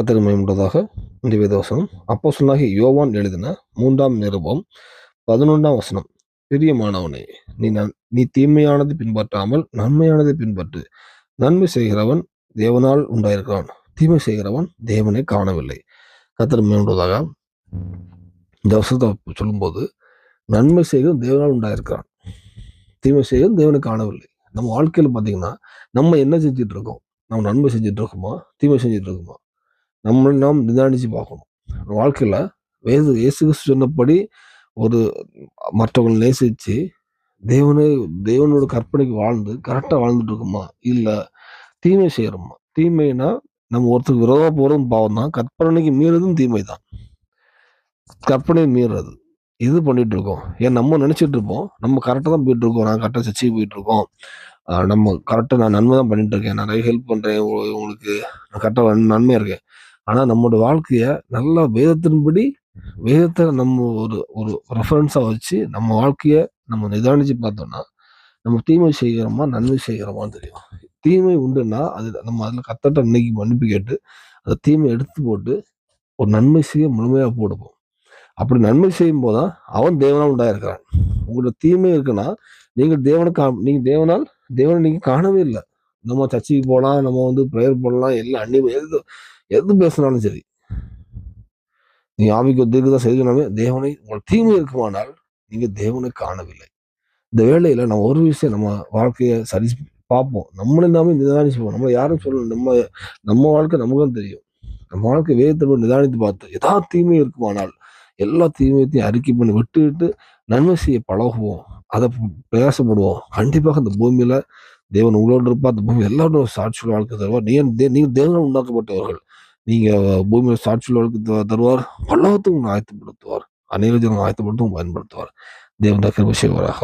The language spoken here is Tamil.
கத்தர் மேம்பட்டதாக இந்த வேதவசனம். அப்போ சொன்னாகி யோவான் எழுதின மூன்றாம் நிருபம் பதினொன்றாம் வசனம். பிரியமானவனே நீ நன் நீ தீமையானது பின்பற்றாமல் நன்மையானதை பின்பற்று. நன்மை செய்கிறவன் தேவனால் உண்டாயிருக்கிறான் தீமை செய்கிறவன் தேவனை காணவில்லை. கத்தர் மேம்பட்டதாக இந்த வசனத்தை சொல்லும்போது நன்மை செய்கிறவன் தேவனால் உண்டாயிருக்கிறான் தீமை செய்கிறவன் தேவனை காணவில்லை. நம்ம வாழ்க்கையில் பார்த்தீங்கன்னா நம்ம என்ன செஞ்சுட்டு இருக்கோம்? நம்ம நன்மை செஞ்சுட்டு இருக்கோமா? தீமை செஞ்சுட்டு இருக்கோமா? நம்மளை நாம் நிதானிச்சு பார்க்கணும். வாழ்க்கையில் வேது இயேசு கிறிஸ்து சொன்னபடி ஒரு மற்றவங்களை நேசித்து தேவனை தேவனோட கற்பனைக்கு வாழ்ந்து கரெக்டாக வாழ்ந்துட்டு இருக்கோமா? இல்லை தீமை செய்கிறோமா தீமைனா நம்ம ஒருத்தருக்கு விரோதமாக போகிறதும் பாவம் தான். கற்பனைக்கு மீறதும் தீமை தான். கற்பனை மீறுறது இது பண்ணிட்டு இருக்கோம். ஏன் நம்ம நினச்சிட்டு இருப்போம். நம்ம கரெக்டாக தான் போயிட்டு இருக்கோம். நான் கரெக்டாக சர்ச்சைக்கு போயிட்டு இருக்கோம். நம்ம கரெக்டாக நான் நன்மை தான் பண்ணிட்டு இருக்கேன். நிறைய ஹெல்ப் பண்ணுறேன் உங்களுக்கு நான் கரெக்டாக நன்மையாக இருக்கேன். ஆனால் நம்மளோட வாழ்க்கையை நல்லா வேதத்தின்படி வேதத்தை நம்ம ஒரு ஒரு ரெஃபரன்ஸாக வச்சு நம்ம வாழ்க்கையை நம்ம நிதானிச்சு பார்த்தோம்னா நம்ம தீமை செய்கிறோமா நன்மை செய்கிறோமான்னு தெரியும். தீமை உண்டுன்னா அது நம்ம அதில் கத்தட்ட இன்னைக்கு மன்னிப்பு கேட்டு அந்த தீமை எடுத்து போட்டு ஒரு நன்மை செய்ய முழுமையாக போடுவோம். அப்படி நன்மை செய்யும் போது தான் அவன் தேவனால் உண்டாயிருக்கிறான். உங்களோட தீமை இருக்குன்னா நீங்கள் தேவனை கா நீங்கள் தேவனால் தேவனை நீங்கள் காணவே இல்லை. நம்ம சர்ச்சைக்கு போகலாம் நம்ம வந்து ப்ரேயர் பண்ணலாம் எல்லாம் அந்நியம் எது எது பேசினாலும் சரி. நீ ஆவிக்கு தீர்க்கதான் செய்தனாலே தேவனை உங்கள் தீமை இருக்குமானால் நீங்க தேவனை காணவில்லை. இந்த வேலையில் நம்ம ஒரு விஷயம் நம்ம வாழ்க்கையை சரி பார்ப்போம். நம்மளை நாமே நிதானிச்சுப்போம். நம்ம யாரும் சொல்லணும் நம்ம நம்ம வாழ்க்கை நமக்கு தான் தெரியும். நம்ம வாழ்க்கை வேகத்தை நிதானித்து பார்த்து ஏதாவது தீமை இருக்குமானால் எல்லா தீமையத்தையும் அறிக்கை பண்ணி விட்டு விட்டு நன்மை செய்ய பழகுவோம். அதை பிரயாசப்படுவோம் கண்டிப்பாக அந்த பூமியில தேவன் உங்களோடு இருப்பா அந்த பூமி எல்லாரும் சாட்சியுள்ள வாழ்க்கை தருவார். நீ நீங்க தேவனால் உண்டாக்கப்பட்டவர்கள். நீங்க பூமியில் சாட்சியுள்ள வாழ்க்கை தருவார். தருவார் பல்லவத்துக்கும் ஆயத்தப்படுத்துவார். அநேக ஜனம் ஆயத்தப்படுத்தவும் பயன்படுத்துவார். தேவன் கிருபை செய்வாராக